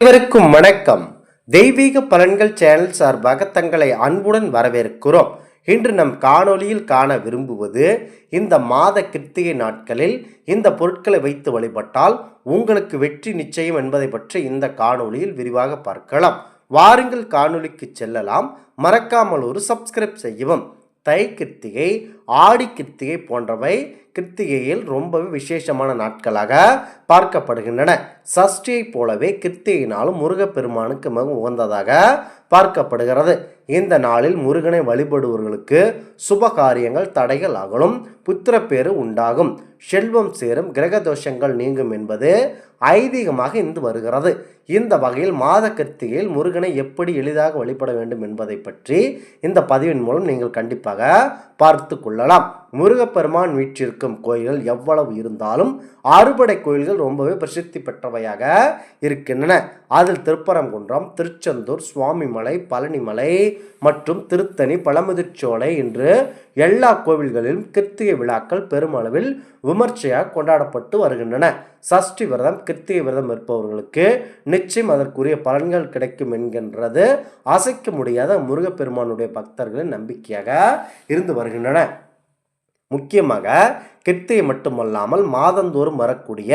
அனைவருக்கும் வணக்கம். தெய்வீக பலன்கள் சேனல் சார்பாக தங்களை அன்புடன் வரவேற்கிறோம். இன்று நம் காணொளியில் காண விரும்புவது இந்த மாத கிருத்திகை நாட்களில் இந்த பொருட்களை வைத்து வழிபட்டால் உங்களுக்கு வெற்றி நிச்சயம் என்பதை பற்றி இந்த காணொளியில் விரிவாக பார்க்கலாம். வாருங்கள் காணொளிக்கு செல்லலாம். மறக்காமல் ஒரு சப்ஸ்கிரைப் செய்யவும். தை கிருத்திகை ஆடி கிருத்திகை போன்றவை கிருத்திகையில் ரொம்பவே விசேஷமான நாட்களாக பார்க்கப்படுகின்றன. சஷ்டியைப் போலவே கிருத்திகை நாளும் முருகப்பெருமானுக்கு மிகவும் உகந்ததாக பார்க்கப்படுகிறது. இந்த நாளில் முருகனை வழிபடுபவர்களுக்கு சுப காரியங்கள் தடைகள் அகலும் புத்திரப்பேறு உண்டாகும். செல்வம் சேரும் கிரக தோஷங்கள் நீங்கும் என்பது ஐதீகமாக இருந்து வருகிறது. இந்த வகையில் மாத கிருத்திகையில் முருகனை எப்படி எளிதாக வழிபட வேண்டும் என்பதை பற்றி இந்த பதிவின் மூலம் நீங்கள் கண்டிப்பாக பார்த்து கொள்ளலாம். முருகப்பெருமான் வீற்றிருக்கும் கோயில்கள் எவ்வளவு இருந்தாலும் அறுபடை கோயில்கள் ரொம்பவே பிரசித்தி பெற்றவையாக இருக்கின்றன. அதில் திருப்பரங்குன்றம் திருச்செந்தூர் சுவாமிமலை பழனிமலை மற்றும் திருத்தணி பழமுதிர்ச்சோலை என்று எல்லா கோவில்களிலும் கிருத்திகை விழாக்கள் பெருமளவில் விமர்சையாக கொண்டாடப்பட்டு வருகின்றன. சஷ்டி விரதம் கிருத்திகை விரதம் இருப்பவர்களுக்கு நிச்சயம் அதற்குரிய பலன்கள் கிடைக்கும் என்கின்றது. அசைக்க முடியாத முருகப்பெருமானுடைய பக்தர்களின் நம்பிக்கையாக இருந்து வருகின்றன. முக்கியமாக கிருத்திகை மட்டுமல்லாமல் மாதந்தோறும் வரக்கூடிய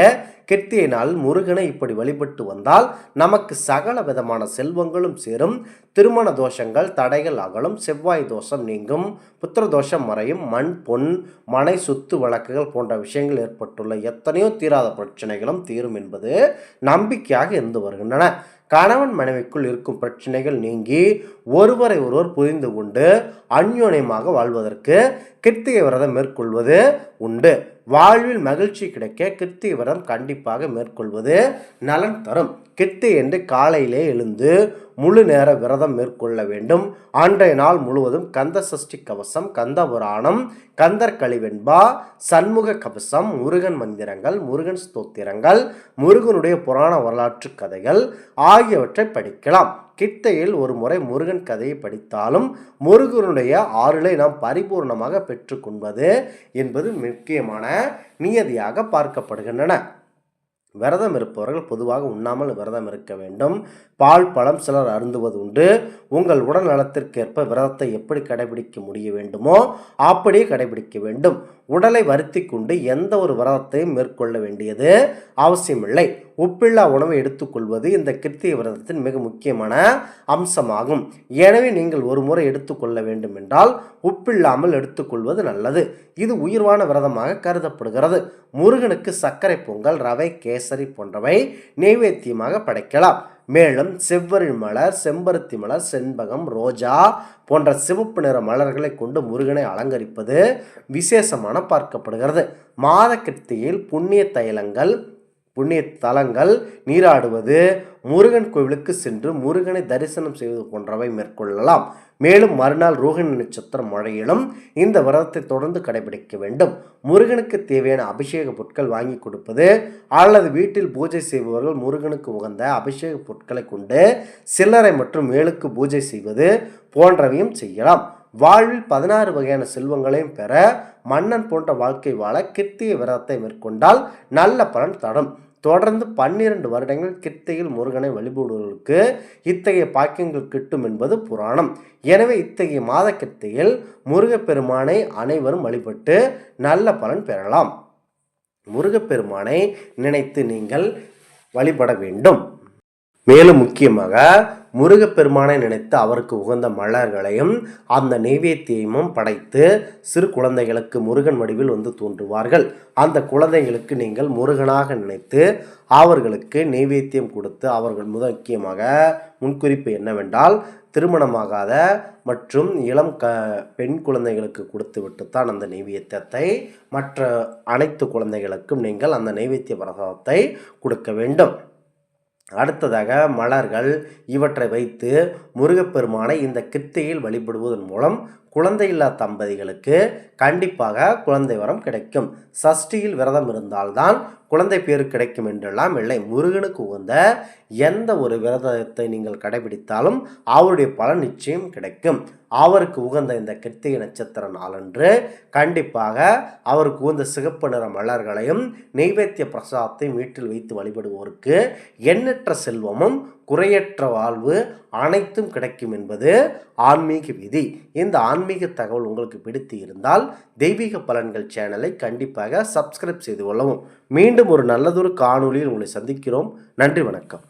கிருத்திகை நாள் முருகனை இப்படி வழிபட்டு வந்தால் நமக்கு சகல விதமான செல்வங்களும் சேரும். திருமண தோஷங்கள் தடைகள் அகலும் செவ்வாய் தோஷம் நீங்கும். புத்திர தோஷம் மறையும். மண் பொன் மனை சொத்து வழக்குகள் போன்ற விஷயங்கள் ஏற்பட்டுள்ள எத்தனையோ தீராத பிரச்சனைகளும் தீரும் என்பது நம்பிக்கையாக இருந்து வருகின்றன. கணவன் மனைவிக்குள் இருக்கும் பிரச்சனைகள் நீங்கி ஒருவரை ஒருவர் புரிந்து கொண்டு அந்யோன்யமாக வாழ்வதற்கு கிருத்திகை விரதம் மேற்கொள்வது உண்டு. வாழ்வில் மகிழ்ச்சி கிடைக்க கிருத்திகை விரதம் கண்டிப்பாக மேற்கொள்வது நலன் தரும். கிருத்திகை என்று காலையிலே எழுந்து முழு நேர விரதம் மேற்கொள்ள வேண்டும். அன்றைய நாள் முழுவதும் கந்த சஷ்டி கவசம் கந்த புராணம் கந்தர் கழிவெண்பா சண்முக கவசம் முருகன் மந்திரங்கள் முருகன் ஸ்தோத்திரங்கள் முருகனுடைய புராண வரலாற்று கதைகள் ஆகியவற்றை படிக்கலாம். கிட்டையில் ஒரு முறை முருகன் கதையை படித்தாலும் முருகனுடைய ஆறுளை நாம் பரிபூர்ணமாக பெற்றுக்கொள்வது என்பது முக்கியமான நியதியாக பார்க்கப்படுகின்றன. விரதம் இருப்பவர்கள் பொதுவாக உண்ணாமல் விரதம் இருக்க வேண்டும். பால் பழம் சிலர் அருந்துவது உண்டு. உங்கள் உடல் நலத்திற்கேற்ப விரதத்தை எப்படி கடைபிடிக்க முடிய வேண்டுமோ அப்படியே கடைபிடிக்க வேண்டும். உடலை வருத்தி கொண்டு எந்த ஒரு விரதத்தையும் மேற்கொள்ள வேண்டியது அவசியமில்லை. உப்பில்லா உணவை எடுத்துக்கொள்வது இந்த கிருத்திய விரதத்தின் மிக முக்கியமான அம்சமாகும். எனவே நீங்கள் ஒரு முறை எடுத்துக்கொள்ள வேண்டும் என்றால் உப்பில்லாமல் எடுத்துக்கொள்வது நல்லது. இது உயிர்வான விரதமாக கருதப்படுகிறது. முருகனுக்கு சர்க்கரை பொங்கல் ரவை கேசரி போன்றவை நெய்வேத்தியமாக படைக்கலாம். மேலும் செவ்வரி மலர் செம்பருத்தி மலர் செண்பகம் ரோஜா போன்ற சிவப்பு நிற மலர்களை கொண்டு முருகனை அலங்கரிப்பது விசேஷமான பார்க்கப்படுகிறது. மாத கிருத்தியில் புண்ணிய தைலங்கள் புண்ணிய தலங்கள் நீராடுவது முருகன் கோவிலுக்கு சென்று முருகனை தரிசனம் செய்வது போன்றவை மேற்கொள்ளலாம். மேலும் மறுநாள் ரோகிணி நட்சத்திரம் மழையிலும் இந்த விரதத்தை தொடர்ந்து கடைபிடிக்க வேண்டும். முருகனுக்கு தேவையான அபிஷேக பொருட்கள் வாங்கி கொடுப்பது அல்லது வீட்டில் பூஜை செய்பவர்கள் முருகனுக்கு உகந்த அபிஷேக பொருட்களை கொண்டு சில்லறை மற்றும் மேலுக்கு பூஜை செய்வது போன்றவையும் செய்யலாம். வாழ்வில் பதினாறு வகையான செல்வங்களையும் பெற மன்னன் போன்ற வாழ்க்கை வாழ கிருத்திய விரதத்தை மேற்கொண்டால் நல்ல பலன் தரும். தொடர்ந்து பன்னிரண்டு வருடங்கள் கிருத்தையில் முருகனை வழிபடுவதற்கு இத்தகைய பாக்கியங்கள் கிட்டும் என்பது புராணம். எனவே இத்தகைய மாத கிருத்தையில் முருகப்பெருமானை அனைவரும் வழிபட்டு நல்ல பலன் பெறலாம். முருகப்பெருமானை நினைத்து நீங்கள் வழிபட வேண்டும். மேலும் முக்கியமாக முருகப்பெருமானை நினைத்து அவருக்கு உகந்த மலர்களையும் அந்த நெய்வேத்தியமும் படைத்து சிறு குழந்தைகளுக்கு முருகன் வடிவில் வந்து தோன்றுவார்கள். அந்த குழந்தைகளுக்கு நீங்கள் முருகனாக நினைத்து அவர்களுக்கு நெய்வேத்தியம் கொடுத்து அவர்கள் முக்கியமாக முன்குறிப்பு என்னவென்றால் திருமணமாகாத மற்றும் இளம் க பெண் குழந்தைகளுக்கு கொடுத்து விட்டுத்தான் அந்த நெய்வேத்தியத்தை மற்ற அனைத்து குழந்தைகளுக்கும் நீங்கள் அந்த நெய்வேத்திய பிரசாதத்தை கொடுக்க வேண்டும். அடுத்ததாக மலர்கள் இவற்றை வைத்து முருகப்பெருமானை இந்த கிருத்திகையில் வழிபடுவதன் மூலம் குழந்தையில்லா தம்பதிகளுக்கு கண்டிப்பாக குழந்தை வரம் கிடைக்கும். சஷ்டியில் விரதம் இருந்தால்தான் குழந்தை பேர் கிடைக்கும் என்றெல்லாம் இல்லை முருகனுக்கு உகந்த எந்த ஒரு விரதத்தை நீங்கள் கடைபிடித்தாலும் அவருடைய பலன் நிச்சயம் கிடைக்கும். அவருக்கு உகந்த இந்த கிருத்திகை நட்சத்திர நாளன்று கண்டிப்பாக அவருக்கு உகந்த சிகப்பு நிற மலர்களையும் நெய்வேத்திய பிரசாதத்தையும் வீட்டில் வைத்து வழிபடுவோருக்கு எண்ணற்ற செல்வமும் குறையற்ற வாழ்வு அனைத்தும் கிடைக்கும் என்பது ஆன்மீக விதி. இந்த ஆன்மீக தகவல் உங்களுக்கு பிடித்து இருந்தால் தெய்வீக பலன்கள் சேனலை கண்டிப்பாக சப்ஸ்கிரைப் செய்து கொள்ளவும். மீண்டும் ஒரு நல்லதொரு காணொலியில் உங்களை சந்திக்கிறோம். நன்றி வணக்கம்.